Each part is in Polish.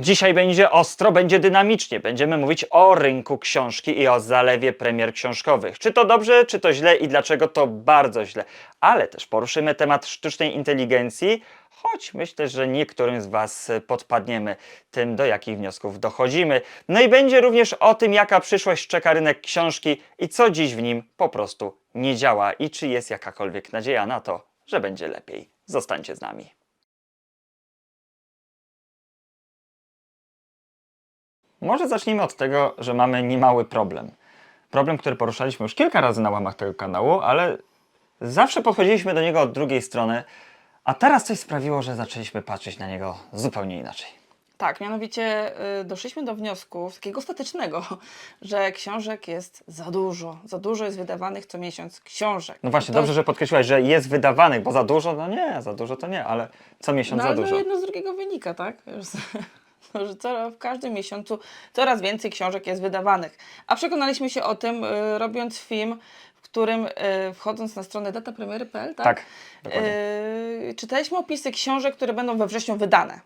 Dzisiaj będzie ostro, będzie dynamicznie. Będziemy mówić o rynku książki i o zalewie premier książkowych. Czy to dobrze, czy to źle i dlaczego to bardzo źle. Ale też poruszymy temat sztucznej inteligencji, choć myślę, że niektórym z Was podpadniemy tym, do jakich wniosków dochodzimy. No i będzie również o tym, jaka przyszłość czeka rynek książki i co dziś w nim po prostu nie działa i czy jest jakakolwiek nadzieja na to, że będzie lepiej. Zostańcie z nami. Może zacznijmy od tego, że mamy niemały problem. Problem, który poruszaliśmy już kilka razy na łamach tego kanału, ale zawsze podchodziliśmy do niego od drugiej strony, a teraz coś sprawiło, że zaczęliśmy patrzeć na niego zupełnie inaczej. Tak, mianowicie y, doszliśmy do wniosku takiego ostatecznego, że książek jest za dużo. Za dużo jest wydawanych co miesiąc książek. No właśnie, To- dobrze, że podkreśliłaś, że jest wydawanych, bo za dużo, no nie, za dużo to nie, ale co miesiąc No za ale dużo. jedno z drugiego wynika, tak? Że- co, w każdym miesiącu coraz więcej książek jest wydawanych. A przekonaliśmy się o tym, y, robiąc film, w którym y, wchodząc na stronę datapremiery.pl, tak? Tak, dokładnie. Yy, czytaliśmy opisy książek, które będą we wrześniu wydane.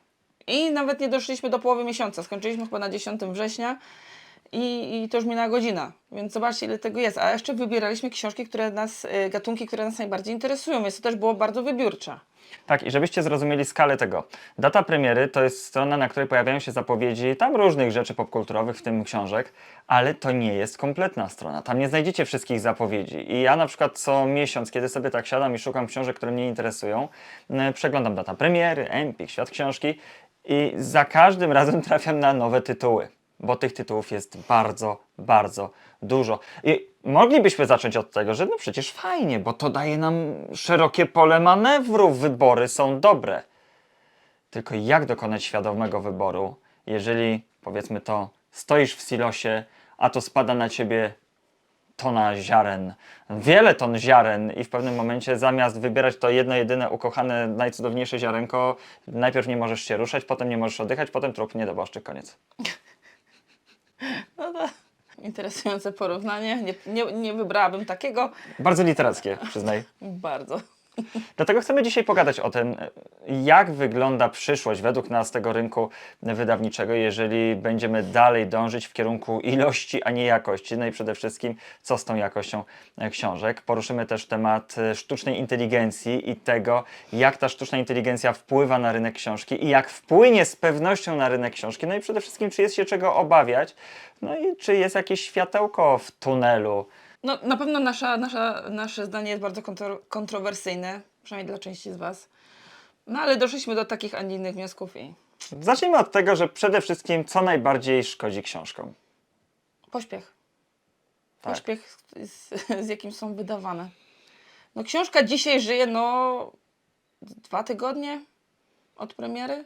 I nawet nie doszliśmy do połowy miesiąca. Skończyliśmy chyba na 10 września i, i to już minęła godzina. Więc zobaczcie, ile tego jest. A jeszcze wybieraliśmy książki, które nas, yy, gatunki, które nas najbardziej interesują, więc to też było bardzo wybiórcze. Tak, i żebyście zrozumieli skalę tego. Data premiery to jest strona, na której pojawiają się zapowiedzi tam różnych rzeczy popkulturowych, w tym książek, ale to nie jest kompletna strona. Tam nie znajdziecie wszystkich zapowiedzi. I ja na przykład co miesiąc, kiedy sobie tak siadam i szukam książek, które mnie interesują, przeglądam data premiery, Empik, Świat Książki i za każdym razem trafiam na nowe tytuły, bo tych tytułów jest bardzo, bardzo dużo. I moglibyśmy zacząć od tego, że no przecież fajnie, bo to daje nam szerokie pole manewru, wybory są dobre. Tylko jak dokonać świadomego wyboru, jeżeli powiedzmy to stoisz w silosie, a to spada na ciebie tona ziaren, wiele ton ziaren i w pewnym momencie zamiast wybierać to jedno, jedyne, ukochane, najcudowniejsze ziarenko, najpierw nie możesz się ruszać, potem nie możesz oddychać, potem trup niedobaszczy, koniec. No to interesujące porównanie. Nie, nie, nie wybrałabym takiego. Bardzo literackie, przyznaj. Bardzo. Dlatego chcemy dzisiaj pogadać o tym, jak wygląda przyszłość według nas tego rynku wydawniczego, jeżeli będziemy dalej dążyć w kierunku ilości, a nie jakości. No i przede wszystkim, co z tą jakością książek. Poruszymy też temat sztucznej inteligencji i tego, jak ta sztuczna inteligencja wpływa na rynek książki i jak wpłynie z pewnością na rynek książki. No i przede wszystkim, czy jest się czego obawiać, no i czy jest jakieś światełko w tunelu. No, na pewno nasza, nasza, nasze zdanie jest bardzo kontro, kontrowersyjne, przynajmniej dla części z Was. No ale doszliśmy do takich, a nie innych wniosków i Zacznijmy od tego, że przede wszystkim, co najbardziej szkodzi książkom. pośpiech. Tak. Pośpiech, z, z jakim są wydawane. No książka dzisiaj żyje, no dwa tygodnie od premiery.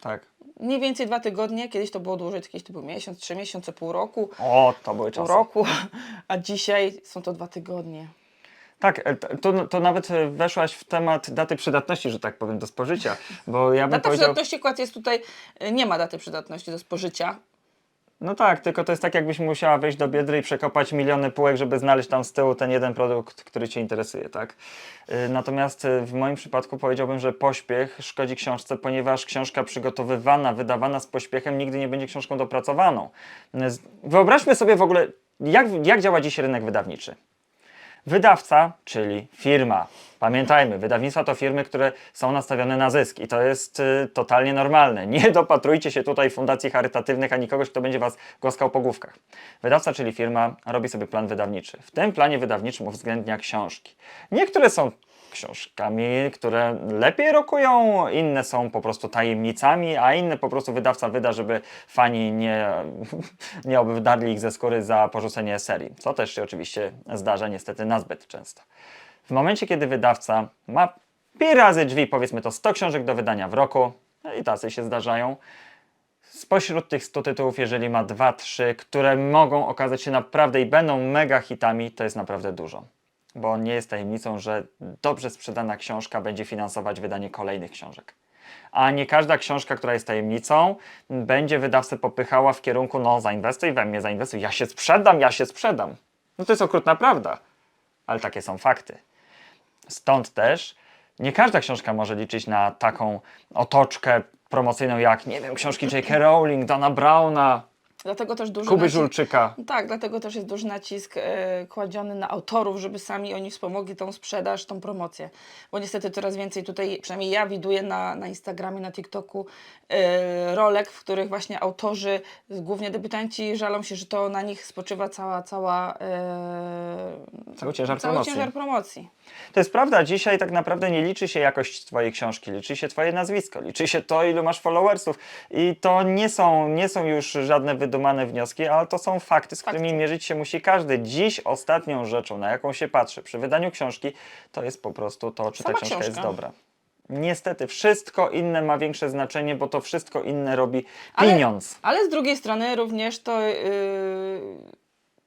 Tak. Mniej więcej dwa tygodnie, kiedyś to było dłużej, kiedyś to był miesiąc, trzy miesiące, pół roku, O, to były pół czasy. roku, a dzisiaj są to dwa tygodnie. Tak, e, to, to nawet e, weszłaś w temat daty przydatności, że tak powiem, do spożycia, bo ja bym Data powiedział... przydatności kład jest tutaj, y, nie ma daty przydatności do spożycia. No tak, tylko to jest tak, jakbyś musiała wejść do Biedry i przekopać miliony półek, żeby znaleźć tam z tyłu ten jeden produkt, który Cię interesuje, tak? Y, Natomiast y, w moim przypadku powiedziałbym, że pośpiech szkodzi książce, ponieważ książka przygotowywana, wydawana z pośpiechem nigdy nie będzie książką dopracowaną. Y, Wyobraźmy sobie w ogóle, jak, jak działa dziś rynek wydawniczy. Wydawca, czyli firma. Pamiętajmy, wydawnictwa to firmy, które są nastawione na zysk i to jest y, totalnie normalne. Nie dopatrujcie się tutaj fundacji charytatywnych ani kogoś, kto będzie was głaskał po główkach. Wydawca, czyli firma, robi sobie plan wydawniczy. W tym planie wydawniczym uwzględnia książki. Niektóre są książkami, które lepiej rokują, inne są po prostu tajemnicami, a inne po prostu wydawca wyda, żeby fani nie, nie obdarli ich ze skóry za porzucenie serii, co też się oczywiście zdarza niestety nazbyt często. W momencie, kiedy wydawca ma pi razy drzwi, powiedzmy to 100 książek do wydania w roku, no i tacy się zdarzają, spośród tych 100 tytułów, jeżeli ma 2-3, które mogą okazać się naprawdę i będą mega hitami, to jest naprawdę dużo. Bo nie jest tajemnicą, że dobrze sprzedana książka będzie finansować wydanie kolejnych książek. A nie każda książka, która jest tajemnicą, będzie wydawcę popychała w kierunku, no zainwestuj we mnie, zainwestuj, ja się sprzedam, ja się sprzedam. No to jest okrutna prawda, ale takie są fakty. Stąd też nie każda książka może liczyć na taką otoczkę promocyjną jak, nie wiem, książki J.K. Rowling, Dana Browna, Dlatego też duży Kuby nacisk- Żulczyka. Tak, dlatego też jest duży nacisk e, kładziony na autorów, żeby sami oni wspomogli tą sprzedaż, tą promocję. Bo niestety coraz więcej tutaj, przynajmniej ja widuję na, na Instagramie, na TikToku e, rolek, w których właśnie autorzy, głównie debiutanci, żalą się, że to na nich spoczywa cała, cała e, Cały ciężar cały promocji. ciężar promocji. To jest prawda, dzisiaj tak naprawdę nie liczy się jakość Twojej książki, liczy się Twoje nazwisko, liczy się to, ilu masz followersów. I to nie są, nie są już żadne wydumane wnioski, ale to są fakty, z którymi mierzyć się musi każdy. Dziś ostatnią rzeczą, na jaką się patrzy przy wydaniu książki, to jest po prostu to, czy ta Sama książka jest książka. dobra. Niestety, wszystko inne ma większe znaczenie, bo to wszystko inne robi Ale- pieniądz. Ale z drugiej strony również to yy,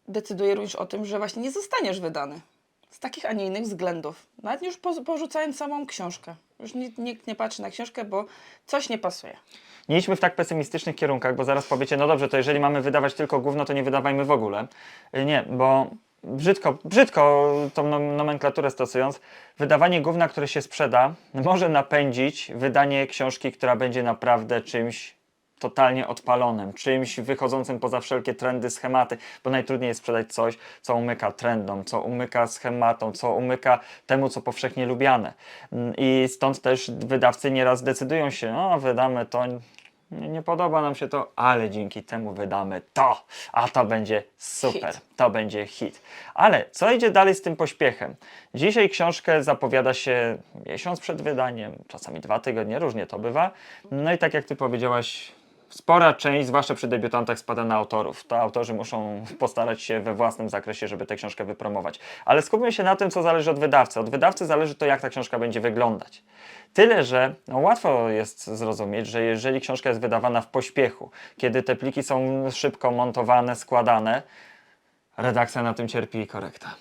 decyduje również o tym, że właśnie nie zostaniesz wydany. Z takich, a nie innych względów. Nawet już po, porzucając samą książkę. Już nikt, nikt nie patrzy na książkę, bo coś nie pasuje. Nie idźmy w tak pesymistycznych kierunkach, bo zaraz powiecie, no dobrze, to jeżeli mamy wydawać tylko gówno, to nie wydawajmy w ogóle. Y, Nie, bo brzydko, brzydko tą nom- nomenklaturę stosując, wydawanie gówna, które się sprzeda, może napędzić wydanie książki, która będzie naprawdę czymś totalnie odpalonym, czymś wychodzącym poza wszelkie trendy, schematy, bo najtrudniej jest sprzedać coś, co umyka trendom, co umyka schematom, co umyka temu, co powszechnie lubiane. Mm, I stąd też wydawcy nieraz decydują się, no wydamy to, nie, nie podoba nam się to, ale dzięki temu wydamy to, a to będzie super, Hit. to będzie hit. Ale co idzie dalej z tym pośpiechem? Dzisiaj książkę zapowiada się miesiąc przed wydaniem, czasami dwa tygodnie, różnie to bywa. No i tak jak ty powiedziałaś, spora część, zwłaszcza przy debiutantach, spada na autorów. To autorzy muszą postarać się we własnym zakresie, żeby tę książkę wypromować. Ale skupmy się na tym, co zależy od wydawcy. Od wydawcy zależy to, jak ta książka będzie wyglądać. Tyle, że no, łatwo jest zrozumieć, że jeżeli książka jest wydawana w pośpiechu, kiedy te pliki są szybko montowane, składane, redakcja na tym cierpi i korekta.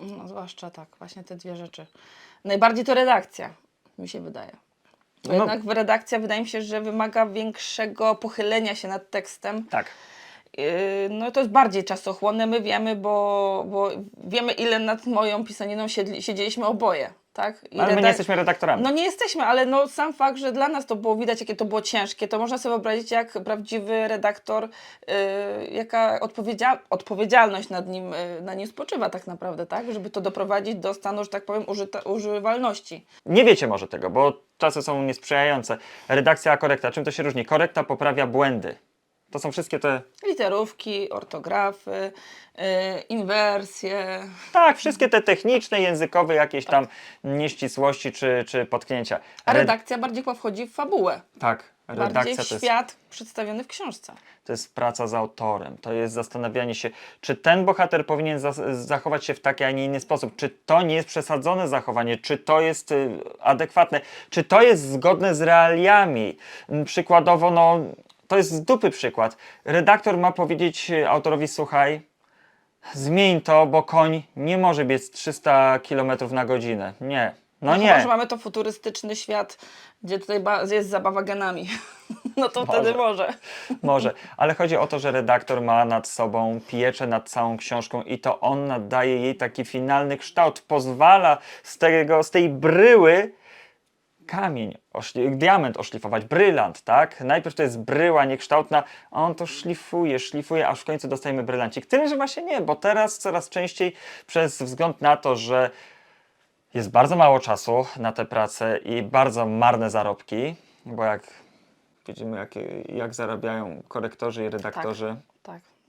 No, zwłaszcza tak, właśnie te dwie rzeczy. Najbardziej to redakcja, mi się wydaje. Bo No. jednak redakcja wydaje mi się, że wymaga większego pochylenia się nad tekstem. Tak. Yy, No to jest bardziej czasochłonne, my wiemy, bo, bo wiemy ile nad moją pisaniną siedli, siedzieliśmy oboje, tak? I Ale my nie jesteśmy redaktorami. No nie jesteśmy, ale no sam fakt, że dla nas to było widać, jakie to było ciężkie, to można sobie wyobrazić, jak prawdziwy redaktor, yy, jaka odpowiedzial odpowiedzialność nad nim, yy, na nim spoczywa tak naprawdę, tak? Żeby to doprowadzić do stanu, że tak powiem, użyta- używalności. Nie wiecie może tego, bo czasy są niesprzyjające. Redakcja a korekta. Czym to się różni? Korekta poprawia błędy. To są wszystkie te. Literówki, ortografy, yy, inwersje. Tak, wszystkie te techniczne, językowe jakieś tam nieścisłości czy, czy potknięcia. A Red- redakcja bardziej chyba wchodzi w fabułę. Tak, Bardziej redakcja w to jest, świat przedstawiony w książce. to jest praca z autorem. To jest zastanawianie się, czy ten bohater powinien za- zachować się w taki, a nie inny sposób. Czy to nie jest przesadzone zachowanie, czy to jest y, adekwatne, czy to jest zgodne z realiami. Przykładowo, no, to jest z dupy przykład. Redaktor ma powiedzieć y, autorowi, słuchaj, zmień to, bo koń nie może biec 300 km na godzinę. Nie. No Chyba, nie. że mamy to futurystyczny świat, gdzie tutaj jest zabawa genami. No to Może. wtedy może. Może, ale chodzi o to, że redaktor ma nad sobą pieczę nad całą książką i to on nadaje jej taki finalny kształt, pozwala z, tego, z tej bryły kamień, oszli- diament oszlifować, brylant, tak? Najpierw to jest bryła niekształtna, a on to szlifuje, szlifuje, aż w końcu dostajemy brylancik. Tyle, że właśnie nie, bo teraz coraz częściej przez wzgląd na to, że jest bardzo mało czasu na tę pracę i bardzo marne zarobki, bo jak widzimy, jak, jak zarabiają korektorzy i redaktorzy. Tak,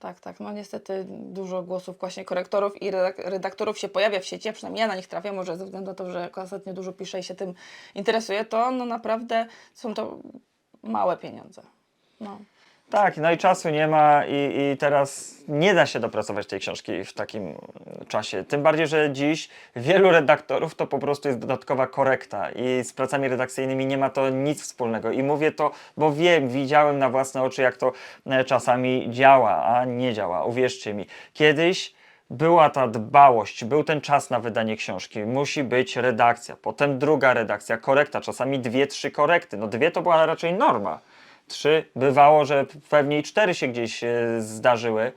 tak, tak. No niestety dużo głosów właśnie korektorów i redak- redaktorów się pojawia w sieci, a przynajmniej ja na nich trafiam, może ze względu na to, że ostatnio dużo piszę i się tym interesuję, to no naprawdę są to małe pieniądze. No. Tak, no i czasu nie ma i, i teraz nie da się dopracować tej książki w takim czasie. Tym bardziej, że dziś wielu redaktorów to po prostu jest dodatkowa korekta i z pracami redakcyjnymi nie ma to nic wspólnego. I mówię to, bo wiem, widziałem na własne oczy, jak to e, czasami działa, a nie działa. Uwierzcie mi. Kiedyś była ta dbałość, był ten czas na wydanie książki, musi być redakcja, potem druga redakcja, korekta, czasami dwie, trzy korekty. No dwie to była raczej norma. Trzy, bywało, że pewnie i cztery się gdzieś e, zdarzyły,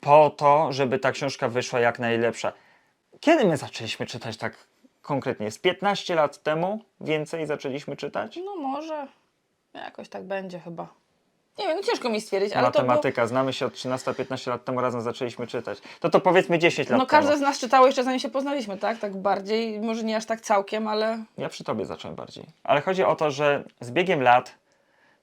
po to, żeby ta książka wyszła jak najlepsza. Kiedy my zaczęliśmy czytać tak konkretnie? Z 15 lat temu więcej zaczęliśmy czytać? no może. Jakoś tak będzie chyba. Nie wiem, no ciężko mi stwierdzić, ale to było... Matematyka, znamy się od 13-15 lat temu razem zaczęliśmy czytać. To to powiedzmy 10 lat No każdy temu. z nas czytał jeszcze zanim się poznaliśmy, tak? Tak bardziej, może nie aż tak całkiem, ale Ja przy tobie zacząłem bardziej. Ale chodzi o to, że z biegiem lat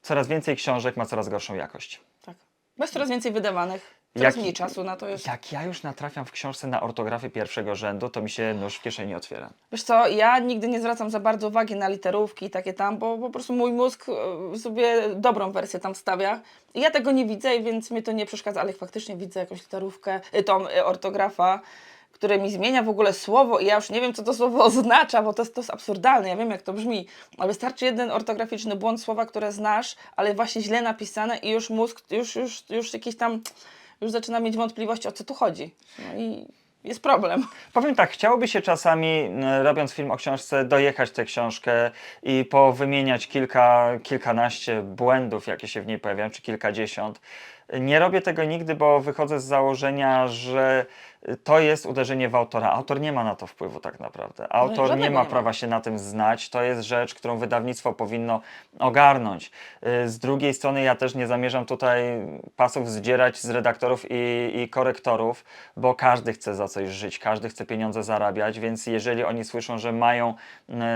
coraz więcej książek ma coraz gorszą jakość. tak. Bez coraz więcej wydawanych, coraz Jak- mniej czasu na to jest. Jak ja już natrafiam w książce na ortografię pierwszego rzędu, to mi się nóż w kieszeni otwiera. Wiesz co, ja nigdy nie zwracam za bardzo uwagi na literówki i takie tam, bo po prostu mój mózg e, sobie dobrą wersję tam stawia. I ja tego nie widzę, więc mnie to nie przeszkadza, ale faktycznie widzę jakąś literówkę, y, tą y, ortografa, które mi zmienia w ogóle słowo i ja już nie wiem, co to słowo oznacza, bo to jest, to jest absurdalne, ja wiem, jak to brzmi, ale wystarczy jeden ortograficzny błąd słowa, które znasz, ale właśnie źle napisane i już mózg, już, już, już jakiś tam, już zaczyna mieć wątpliwości, o co tu chodzi. No i jest problem. Powiem tak, chciałoby się czasami, robiąc film o książce, dojechać tę książkę i powymieniać kilka, kilkanaście błędów, jakie się w niej pojawiają, czy kilkadziesiąt. Nie robię tego nigdy, bo wychodzę z założenia, że to jest uderzenie w autora. Autor nie ma na to wpływu tak naprawdę. Autor nie ma nie ma. prawa się na tym znać. To jest rzecz, którą wydawnictwo powinno ogarnąć. Y, Z drugiej strony ja też nie zamierzam tutaj pasów zdzierać z redaktorów i, i korektorów, bo każdy chce za coś żyć, każdy chce pieniądze zarabiać, więc jeżeli oni słyszą, że mają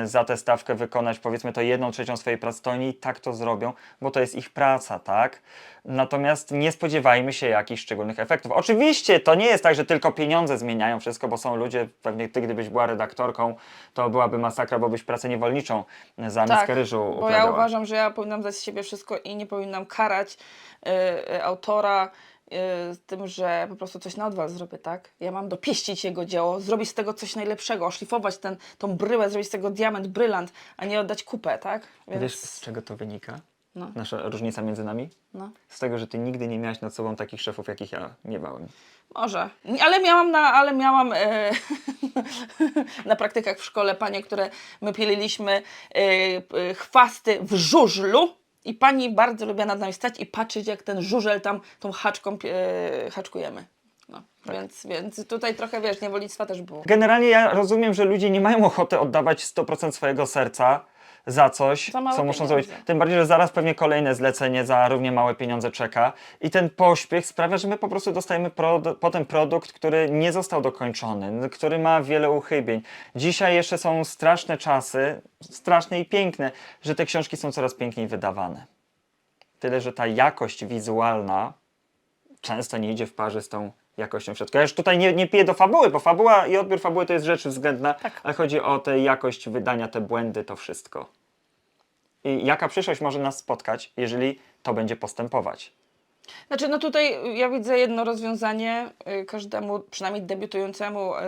y, za tę stawkę wykonać powiedzmy to jedną trzecią swojej pracy, to oni i tak to zrobią, bo to jest ich praca, tak? Natomiast nie spodziewajmy się jakichś szczególnych efektów. Oczywiście to nie jest tak, że tylko pieniądze zmieniają wszystko, bo są ludzie, pewnie ty gdybyś była redaktorką, to byłaby masakra, bo byś pracę niewolniczą za miskę ryżu Tak, bo ja uprawiała. uważam, że ja powinnam dać z siebie wszystko i nie powinnam karać y, y, autora y, z tym, że po prostu coś na odwal zrobię, tak? Ja mam dopieścić jego dzieło, zrobić z tego coś najlepszego, oszlifować ten, tą bryłę, zrobić z tego diament, brylant, a nie oddać kupę, tak? Wiesz, z czego to wynika? No. Nasza różnica między nami? No. Z tego, że ty nigdy nie miałaś nad sobą takich szefów, jakich ja miewałem. Może. Ale miałam na, ale miałam e, na praktykach w szkole panie, które my pieliliśmy e, chwasty w żużlu i pani bardzo lubiła nad nami stać i patrzeć, jak ten żużel tam tą haczką e, haczkujemy. No. Więc, więc tutaj trochę, wiesz, niewolnictwa też było. Generalnie ja rozumiem, że ludzie nie mają ochoty oddawać 100% swojego serca za coś, Za małe co muszą pieniądze. zrobić. Tym bardziej, że zaraz pewnie kolejne zlecenie za równie małe pieniądze czeka. I ten pośpiech sprawia, że my po prostu dostajemy produ- potem produkt, który nie został dokończony, który ma wiele uchybień. Dzisiaj jeszcze są straszne czasy, straszne i piękne, że te książki są coraz piękniej wydawane. Tyle, że ta jakość wizualna często nie idzie w parze z tą jakością w środku. Ja już tutaj nie, nie piję do fabuły, bo fabuła i odbiór fabuły to jest rzecz względna, ale chodzi o tę jakość wydania, te błędy, to wszystko. I jaka przyszłość może nas spotkać, jeżeli to będzie postępować? Znaczy, no tutaj ja widzę jedno rozwiązanie y, każdemu, przynajmniej debiutującemu y,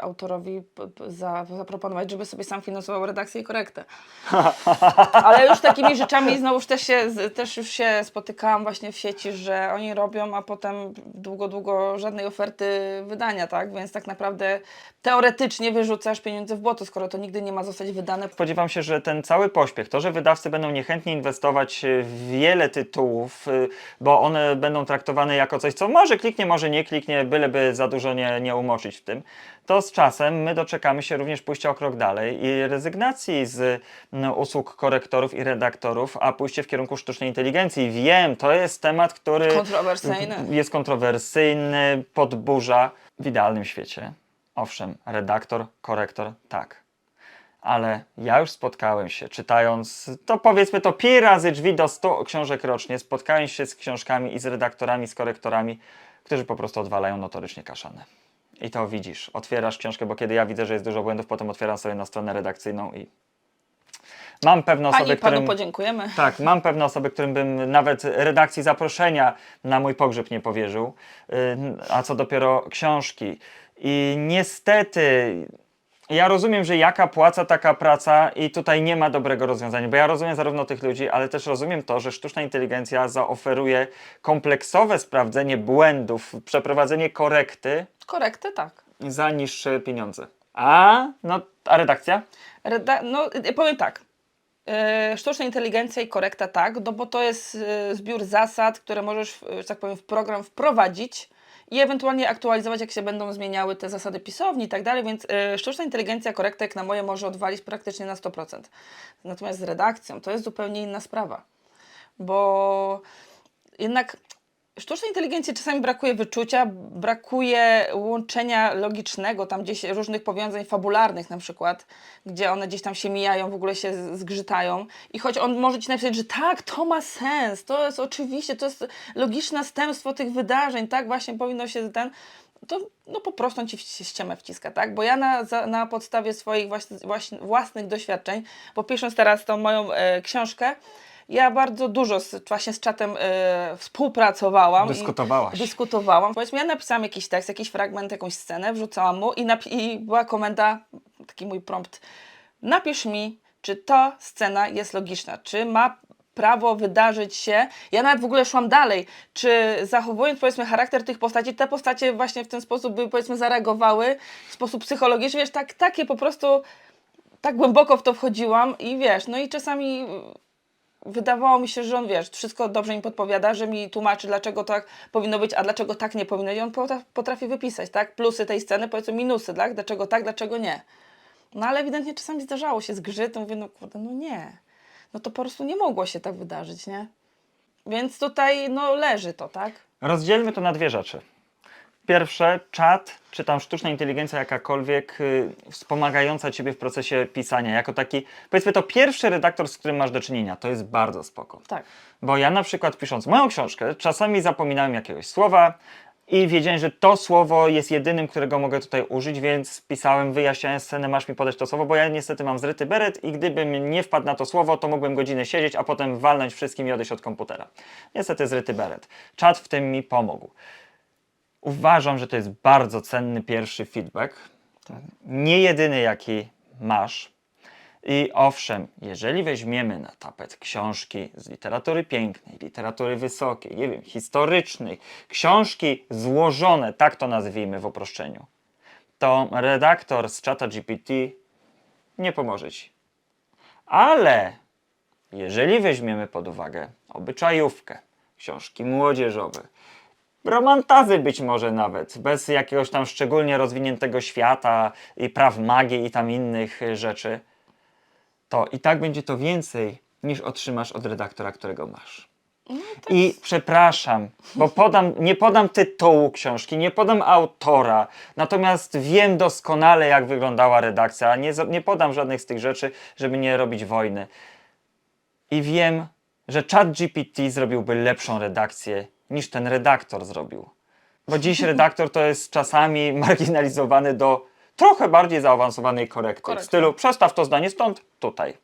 autorowi p- p- za, zaproponować, żeby sobie sam finansował redakcję i korektę. Ale już takimi rzeczami znowuż też, się, z- też już się spotykałam właśnie w sieci, że oni robią, a potem długo, długo żadnej oferty wydania, tak? Więc tak naprawdę teoretycznie wyrzucasz pieniądze w błoto, skoro to nigdy nie ma zostać wydane. Spodziewam się, że ten cały pośpiech, to, że wydawcy będą niechętnie inwestować w wiele tytułów, y, bo one będą traktowane jako coś, co może kliknie, może nie kliknie, byleby za dużo nie, nie umoczyć w tym, to z czasem my doczekamy się również pójścia o krok dalej i rezygnacji z usług korektorów i redaktorów, a pójście w kierunku sztucznej inteligencji. Wiem, to jest temat, który Kontrowersyjny. jest kontrowersyjny, podburza w idealnym świecie. Owszem, redaktor, korektor, tak. Ale ja już spotkałem się, czytając, to powiedzmy to pi razy drzwi do 100 książek rocznie, spotkałem się z książkami i z redaktorami, z korektorami, którzy po prostu odwalają notorycznie kaszany. I to widzisz. Otwierasz książkę, bo kiedy ja widzę, że jest dużo błędów, potem otwieram sobie na stronę redakcyjną i mam pewne Pani osoby, i panu którym... podziękujemy. Tak, mam pewne osoby, którym bym nawet redakcji zaproszenia na mój pogrzeb nie powierzył, a co dopiero książki. I niestety, ja rozumiem, że jaka płaca, taka praca i tutaj nie ma dobrego rozwiązania, bo ja rozumiem zarówno tych ludzi, ale też rozumiem to, że sztuczna inteligencja zaoferuje kompleksowe sprawdzenie błędów, przeprowadzenie korekty Korektę, tak. za niższe pieniądze. A, no, a redakcja? Reda- no, y, powiem tak. Yy, Sztuczna inteligencja i korekta tak, no bo to jest yy, zbiór zasad, które możesz, że tak powiem, w program wprowadzić i ewentualnie aktualizować, jak się będą zmieniały te zasady pisowni i tak dalej, więc yy, sztuczna inteligencja korektek na moje może odwalić praktycznie na 100%. Natomiast z redakcją to jest zupełnie inna sprawa. bo jednak sztucznej inteligencji czasami brakuje wyczucia, brakuje łączenia logicznego, tam gdzieś różnych powiązań fabularnych na przykład, gdzie one gdzieś tam się mijają, w ogóle się zgrzytają. I choć on może ci napisać, że tak, to ma sens, to jest oczywiście, to jest logiczne następstwo tych wydarzeń, tak właśnie powinno się ten, to no po prostu on ci ściemę wciska, tak? Bo ja na, za, na podstawie swoich właśnie, właśnie własnych doświadczeń, bo pisząc teraz tą moją e, książkę, ja bardzo dużo z, właśnie z czatem e, współpracowałam. Dyskutowałaś. Dyskutowałam. Powiedzmy, ja napisałam jakiś tekst, jakiś fragment, jakąś scenę, wrzucałam mu i, i była komenda, taki mój prompt. Napisz mi, czy ta scena jest logiczna, czy ma prawo wydarzyć się. Ja nawet w ogóle szłam dalej, czy zachowując powiedzmy charakter tych postaci, te postacie właśnie w ten sposób by powiedzmy zareagowały w sposób psychologiczny, wiesz, tak, takie po prostu tak głęboko w to wchodziłam i wiesz, no i czasami wydawało mi się, że on wiesz, wszystko dobrze mi podpowiada, że mi tłumaczy, dlaczego tak powinno być, a dlaczego tak nie powinno. I on potra- potrafi wypisać, tak? Plusy tej sceny, powiedzmy minusy, tak? Dlaczego tak, dlaczego nie. No ale ewidentnie czasami zdarzało się zgrzyt, mówię, no kurde, no nie. No to po prostu nie mogło się tak wydarzyć, nie? Więc tutaj, no leży to, tak? Rozdzielmy to na dwie rzeczy. Pierwsze, czat, czy tam sztuczna inteligencja jakakolwiek y, wspomagająca Ciebie w procesie pisania, jako taki, powiedzmy to pierwszy redaktor, z którym masz do czynienia, to jest bardzo spoko. Tak. Bo ja na przykład pisząc moją książkę, czasami zapominałem jakiegoś słowa i wiedziałem, że to słowo jest jedynym, którego mogę tutaj użyć, więc pisałem, wyjaśniałem scenę, masz mi podać to słowo, bo ja niestety mam zryty beret i gdybym nie wpadł na to słowo, to mógłbym godzinę siedzieć, a potem walnąć wszystkim i odejść od komputera. Niestety zryty beret. Czat w tym mi pomógł. Uważam, że to jest bardzo cenny pierwszy feedback. Nie jedyny, jaki masz. I owszem, jeżeli weźmiemy na tapet książki z literatury pięknej, literatury wysokiej, nie wiem, historycznej, książki złożone, tak to nazwijmy w uproszczeniu, to redaktor z czata GPT nie pomoże ci. Ale jeżeli weźmiemy pod uwagę obyczajówkę, książki młodzieżowe, romantazy być może nawet, bez jakiegoś tam szczególnie rozwiniętego świata i praw magii i tam innych y, rzeczy, to i tak będzie to więcej niż otrzymasz od redaktora, którego masz. I przepraszam, bo podam, nie podam tytułu książki, nie podam autora, natomiast wiem doskonale, jak wyglądała redakcja. Nie, nie podam żadnych z tych rzeczy, żeby nie robić wojny. I wiem, że ChatGPT zrobiłby lepszą redakcję niż ten redaktor zrobił. Bo dziś redaktor to jest czasami marginalizowany do trochę bardziej zaawansowanej korekty. W stylu przestaw to zdanie stąd, tutaj.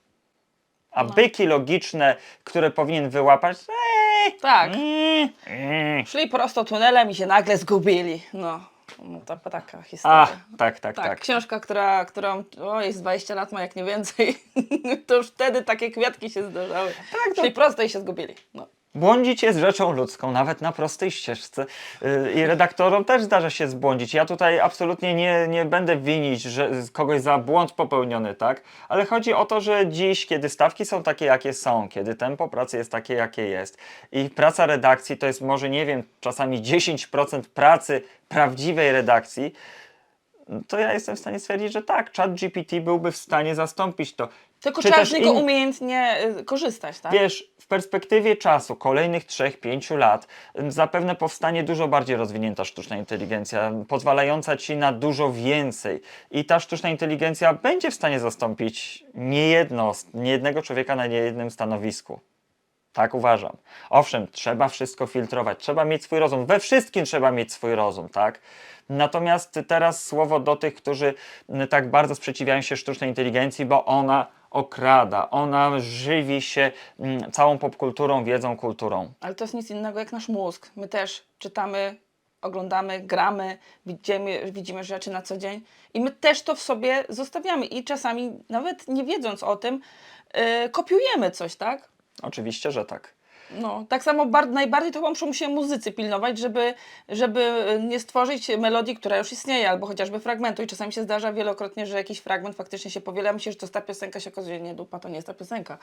A byki logiczne, które powinien wyłapać, eee, Tak. eee, eee. Szli prosto tunelem i się nagle zgubili. No, no to taka A, historia. tak, tak, Tak, tak. książka, która, którą o, jest 20 lat, ma jak nie więcej, to już wtedy takie kwiatki się zdarzały. Tak, Szli prosto i się zgubili. No. Błądzić jest rzeczą ludzką, nawet na prostej ścieżce. Yy, I redaktorom też zdarza się zbłądzić. Ja tutaj absolutnie nie, nie będę winić że, kogoś za błąd popełniony, tak? Ale chodzi o to, że dziś, kiedy stawki są takie, jakie są, kiedy tempo pracy jest takie, jakie jest i praca redakcji to jest może, nie wiem, czasami 10% pracy prawdziwej redakcji, to ja jestem w stanie stwierdzić, że tak, chat GPT byłby w stanie zastąpić to. Tylko Czy trzeba z niego in- umiejętnie y, korzystać, tak? Wiesz, w perspektywie czasu, kolejnych 3-5 lat, zapewne powstanie dużo bardziej rozwinięta sztuczna inteligencja, pozwalająca ci na dużo więcej. I ta sztuczna inteligencja będzie w stanie zastąpić niejedno, niejednego człowieka na niejednym stanowisku. Tak uważam. Owszem, trzeba wszystko filtrować, trzeba mieć swój rozum. We wszystkim trzeba mieć swój rozum, tak? Natomiast teraz słowo do tych, którzy tak bardzo sprzeciwiają się sztucznej inteligencji, bo ona okrada, ona żywi się mm, całą popkulturą, wiedzą, kulturą. Ale to jest nic innego jak nasz mózg. My też czytamy, oglądamy, gramy, widzimy, widzimy rzeczy na co dzień i my też to w sobie zostawiamy i czasami nawet nie wiedząc o tym, yy, kopiujemy coś, tak? Oczywiście, że tak. No, tak samo bar- najbardziej to muszą się muzycy pilnować, żeby, żeby nie stworzyć melodii, która już istnieje, albo chociażby fragmentu. I czasami się zdarza wielokrotnie, że jakiś fragment faktycznie się powiela. Myślę, że to jest ta piosenka się okazuje, nie dupa, to nie jest ta piosenka.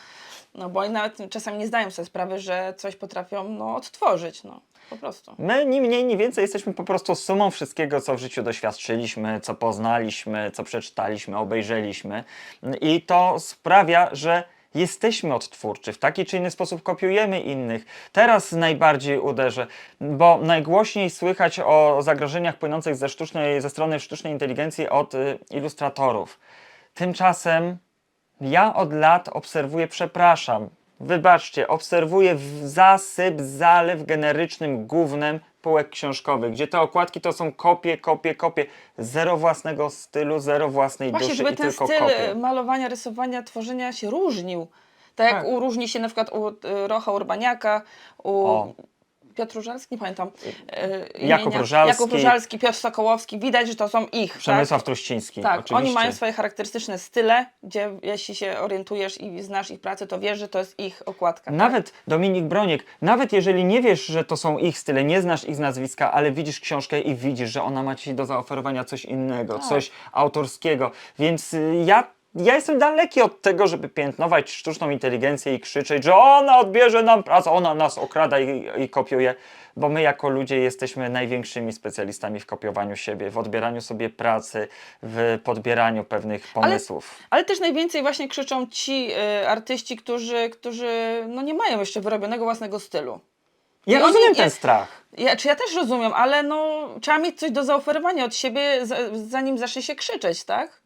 No bo oni nawet czasami nie zdają sobie sprawy, że coś potrafią no, odtworzyć, no, po prostu. My ni mniej, ni więcej jesteśmy po prostu sumą wszystkiego, co w życiu doświadczyliśmy, co poznaliśmy, co przeczytaliśmy, obejrzeliśmy. I to sprawia, że Jesteśmy odtwórczy, w taki czy inny sposób kopiujemy innych. Teraz najbardziej uderzę, bo najgłośniej słychać o zagrożeniach płynących ze, sztucznej, ze strony sztucznej inteligencji od y, ilustratorów. Tymczasem ja od lat obserwuję, przepraszam, wybaczcie, obserwuję zasyp, zalew generycznym gównem półek książkowych, gdzie te okładki to są kopie, kopie, kopie. Zero własnego stylu, zero własnej Właśnie, duszy żeby i ten tylko styl kopie. malowania, rysowania, tworzenia się różnił. Tak jak Tak. u, różni się na przykład u y, Rocha Urbaniaka, u O. Piotr Różalski, nie pamiętam. y, Jakub. Różalski. Jakub Różalski, Piotr Sokołowski. Widać, że to są ich. Przemysław tak? Truściński, Tak, oczywiście. oni mają swoje charakterystyczne style, gdzie jeśli się orientujesz i znasz ich pracę, to wiesz, że to jest ich okładka. Nawet Dominik Broniek, nawet jeżeli nie wiesz, że to są ich style, nie znasz ich nazwiska, ale widzisz książkę i widzisz, że ona ma ci do zaoferowania coś innego, Tak. coś autorskiego. Więc y, ja, ja jestem daleki od tego, żeby piętnować sztuczną inteligencję i krzyczeć, że ona odbierze nam pracę, ona nas okrada i, i kopiuje, bo my jako ludzie jesteśmy największymi specjalistami w kopiowaniu siebie, w odbieraniu sobie pracy, w podbieraniu pewnych pomysłów. Ale też najwięcej właśnie krzyczą ci y, artyści, którzy, którzy no, nie mają jeszcze wyrobionego własnego stylu. Ja I oni- rozumiem ten strach. Ja, czy ja też rozumiem, ale no, trzeba mieć coś do zaoferowania od siebie, za- zanim zacznie się krzyczeć, tak?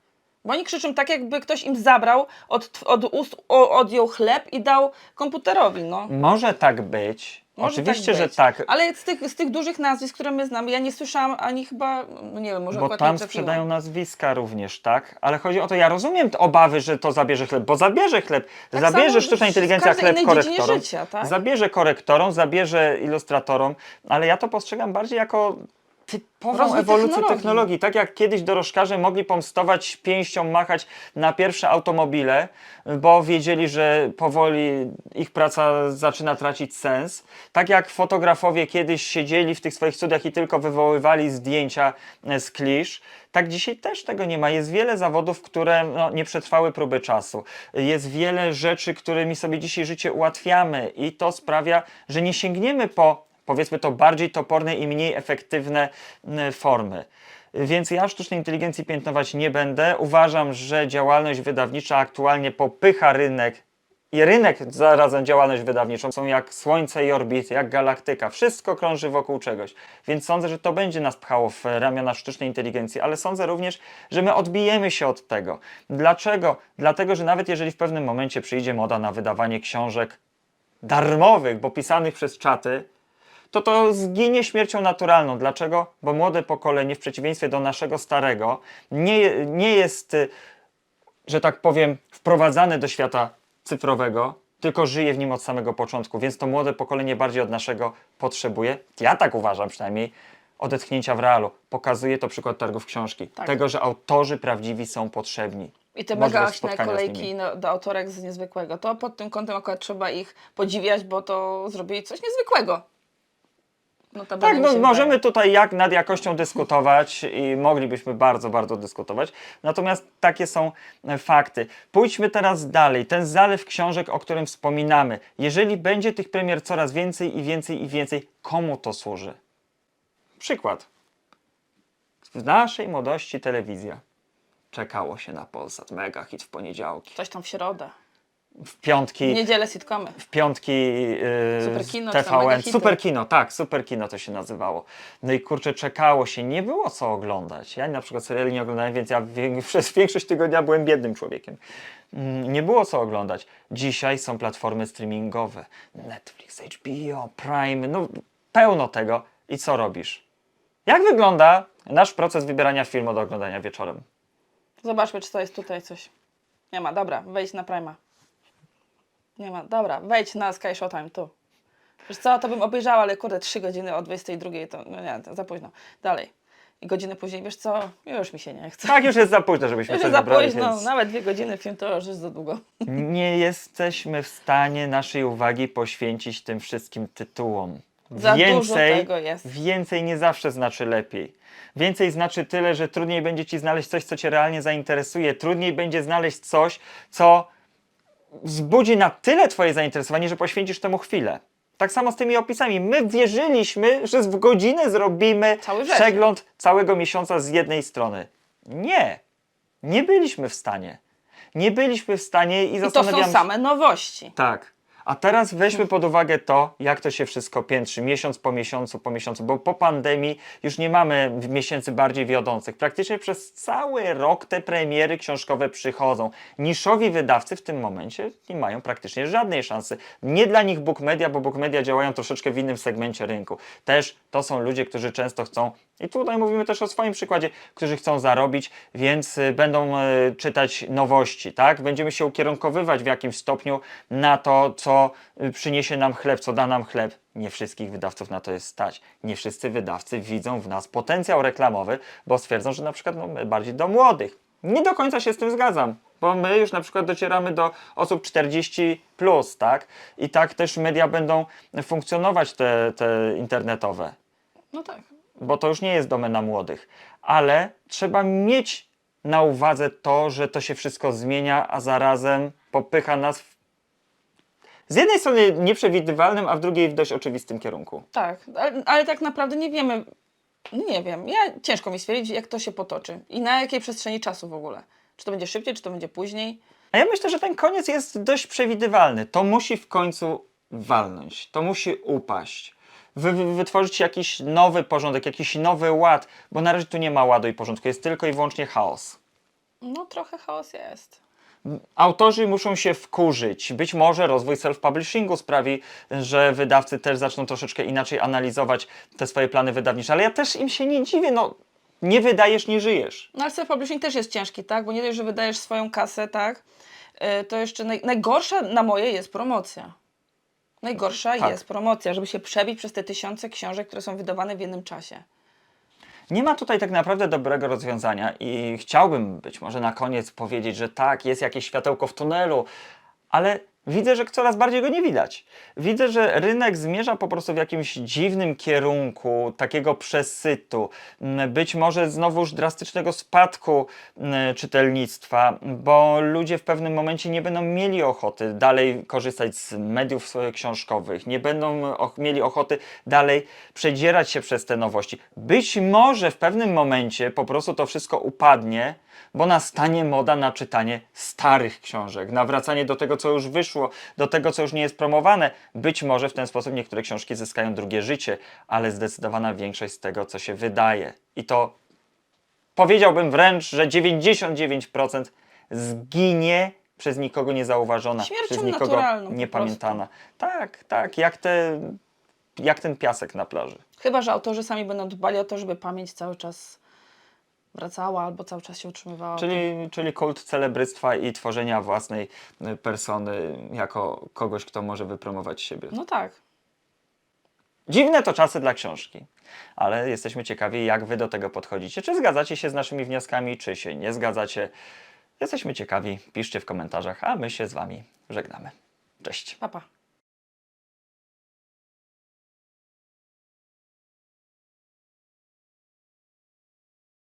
Bo oni krzyczą tak, jakby ktoś im zabrał, od, od ust o, odjął chleb i dał komputerowi, no. Może tak być. Może Oczywiście, tak że być. tak. Ale z tych, z tych dużych nazwisk, które my znamy, ja nie słyszałam ani chyba, no nie wiem, może Bo akurat tam trafiłam. sprzedają nazwiska również, tak? Ale chodzi o to, ja rozumiem te obawy, że to zabierze chleb, bo zabierze chleb. Tak zabierze samo sztuczna w inteligencja każdej chleb innej dziedzinie korektorom. życia, tak? Zabierze korektorom, zabierze ilustratorom, ale ja to postrzegam bardziej jako typową Rozwój ewolucję technologii. technologii. Tak jak kiedyś dorożkarze mogli pomstować pięścią, machać na pierwsze automobile, bo wiedzieli, że powoli ich praca zaczyna tracić sens. Tak jak fotografowie kiedyś siedzieli w tych swoich studiach i tylko wywoływali zdjęcia e, z klisz, tak dzisiaj też tego nie ma. Jest wiele zawodów, które no, nie przetrwały próby czasu. Jest wiele rzeczy, którymi sobie dzisiaj życie ułatwiamy i to sprawia, że nie sięgniemy po powiedzmy to bardziej toporne i mniej efektywne formy. Więc ja sztucznej inteligencji piętnować nie będę. Uważam, że działalność wydawnicza aktualnie popycha rynek i rynek zarazem działalność wydawniczą są jak Słońce i orbity, jak galaktyka. Wszystko krąży wokół czegoś. Więc sądzę, że to będzie nas pchało w ramiona sztucznej inteligencji, ale sądzę również, że my odbijemy się od tego. Dlaczego? Dlatego, że nawet jeżeli w pewnym momencie przyjdzie moda na wydawanie książek darmowych, bo pisanych przez czaty, to to zginie śmiercią naturalną. Dlaczego? Bo młode pokolenie, w przeciwieństwie do naszego starego, nie, nie jest, y, że tak powiem, wprowadzane do świata cyfrowego, tylko żyje w nim od samego początku, więc to młode pokolenie bardziej od naszego potrzebuje, ja tak uważam przynajmniej, odetchnięcia w realu. Pokazuje to przykład targów książki. Tak. Tego, że autorzy prawdziwi są potrzebni. I te mega ośne kolejki no, do autorek z niezwykłego. To pod tym kątem akurat trzeba ich podziwiać, bo to zrobili coś niezwykłego. Tak, no, możemy tutaj jak nad jakością dyskutować i moglibyśmy bardzo, bardzo dyskutować. Natomiast takie są e, fakty. Pójdźmy teraz dalej. Ten zalew książek, o którym wspominamy. Jeżeli będzie tych premier coraz więcej i więcej i więcej, komu to służy? Przykład. W naszej młodości telewizja. Czekało się na Polsat Mega Hit w poniedziałki. Coś tam w środę. W W piątki niedzielę sitcomy. w piątki yy, Superkino, TVN. Superkino, tak, Superkino to się nazywało. No i kurczę, czekało się, nie było co oglądać. Ja na przykład seriali nie oglądałem, więc ja przez większość tygodnia byłem biednym człowiekiem. Mm, Nie było co oglądać. Dzisiaj są platformy streamingowe, Netflix, HBO, Prime, no pełno tego. I co robisz? Jak wygląda nasz proces wybierania filmu do oglądania wieczorem? Zobaczmy, czy to jest tutaj coś. Nie ma, dobra, wejdź na Prima. Nie ma, dobra, wejdź na Sky Showtime, tu. Wiesz co, to bym obejrzała, ale kurde, 3 godziny o 22 to, no nie, to za późno. Dalej. I godzinę później, wiesz co, już mi się nie chce. Tak, już jest za późno, żebyśmy Już coś jest za późno, więc... nawet dwie godziny film to już jest za długo. nie jesteśmy w stanie naszej uwagi poświęcić tym wszystkim tytułom. Za dużo tego jest. Więcej nie zawsze znaczy lepiej. Więcej znaczy tyle, że trudniej będzie ci znaleźć coś, co cię realnie zainteresuje. Trudniej będzie znaleźć coś, co wzbudzi na tyle twoje zainteresowanie, że poświęcisz temu chwilę. Tak samo z tymi opisami. My wierzyliśmy, że w godzinę zrobimy Cały przegląd całego miesiąca z jednej strony. Nie. Nie byliśmy w stanie. nie byliśmy w stanie i I to są się... same nowości. Tak. A teraz weźmy pod uwagę to, jak to się wszystko piętrzy, miesiąc po miesiącu, po miesiącu, bo po pandemii już nie mamy miesięcy bardziej wiodących. Praktycznie przez cały rok te premiery książkowe przychodzą. Niszowi wydawcy w tym momencie nie mają praktycznie żadnej szansy. Nie dla nich Book Media, bo Book Media działają troszeczkę w innym segmencie rynku. Też to są ludzie, którzy często chcą, i tutaj mówimy też o swoim przykładzie, którzy chcą zarobić, więc y, będą y, czytać nowości, tak? Będziemy się ukierunkowywać w jakimś stopniu na to, co y, przyniesie nam chleb, co da nam chleb. Nie wszystkich wydawców na to jest stać. Nie wszyscy wydawcy widzą w nas potencjał reklamowy, bo stwierdzą, że na przykład no, bardziej do młodych. Nie do końca się z tym zgadzam, bo my już na przykład docieramy do osób 40 plus, tak? I tak też media będą funkcjonować te, te internetowe No tak. Bo to już nie jest domena młodych, ale trzeba mieć na uwadze to, że to się wszystko zmienia, a zarazem popycha nas w... z jednej strony nieprzewidywalnym, a w drugiej w dość oczywistym kierunku. Tak, ale, ale tak naprawdę nie wiemy, nie wiem, ja ciężko mi stwierdzić, jak to się potoczy i na jakiej przestrzeni czasu w ogóle. Czy to będzie szybciej, czy to będzie później. A ja myślę, że ten koniec jest dość przewidywalny. To musi w końcu walnąć, to musi upaść. Wy, wy, wytworzyć jakiś nowy porządek, jakiś nowy ład, bo na razie tu nie ma ładu i porządku, jest tylko i wyłącznie chaos. No trochę chaos jest. Autorzy muszą się wkurzyć. Być może rozwój self-publishingu sprawi, że wydawcy też zaczną troszeczkę inaczej analizować te swoje plany wydawnicze, ale ja też im się nie dziwię. No, nie wydajesz, nie żyjesz. No ale self-publishing też jest ciężki, tak? Bo nie dość, że wydajesz swoją kasę, tak? Y, To jeszcze naj, najgorsza na moje jest promocja. Najgorsza Tak. jest promocja, żeby się przebić przez te tysiące książek, które są wydawane w jednym czasie. Nie ma tutaj tak naprawdę dobrego rozwiązania i chciałbym być może na koniec powiedzieć, że tak, jest jakieś światełko w tunelu, ale widzę, że coraz bardziej go nie widać. Widzę, że rynek zmierza po prostu w jakimś dziwnym kierunku, takiego przesytu, być może znowuż drastycznego spadku czytelnictwa, bo ludzie w pewnym momencie nie będą mieli ochoty dalej korzystać z mediów e, książkowych, nie będą mieli ochoty dalej przedzierać się przez te nowości. Być może w pewnym momencie po prostu to wszystko upadnie, bo nastanie moda na czytanie starych książek, na wracanie do tego, co już wyszło, do tego, co już nie jest promowane. Być może w ten sposób niektóre książki zyskają drugie życie, ale zdecydowana większość z tego, co się wydaje. I to powiedziałbym wręcz, że 99% zginie przez nikogo niezauważona, Śmiercią przez nikogo niepamiętana. Tak, tak, jak, te, jak ten piasek na plaży. Chyba, że autorzy sami będą dbali o to, żeby pamięć cały czas wracała albo cały czas się utrzymywała. Czyli, czyli kult celebrystwa i tworzenia własnej y, persony jako kogoś, kto może wypromować siebie. No tak. Dziwne to czasy dla książki, ale jesteśmy ciekawi, jak wy do tego podchodzicie. Czy zgadzacie się z naszymi wnioskami, czy się nie zgadzacie? Jesteśmy ciekawi, piszcie w komentarzach, a my się z wami żegnamy. Cześć. Papa. Pa.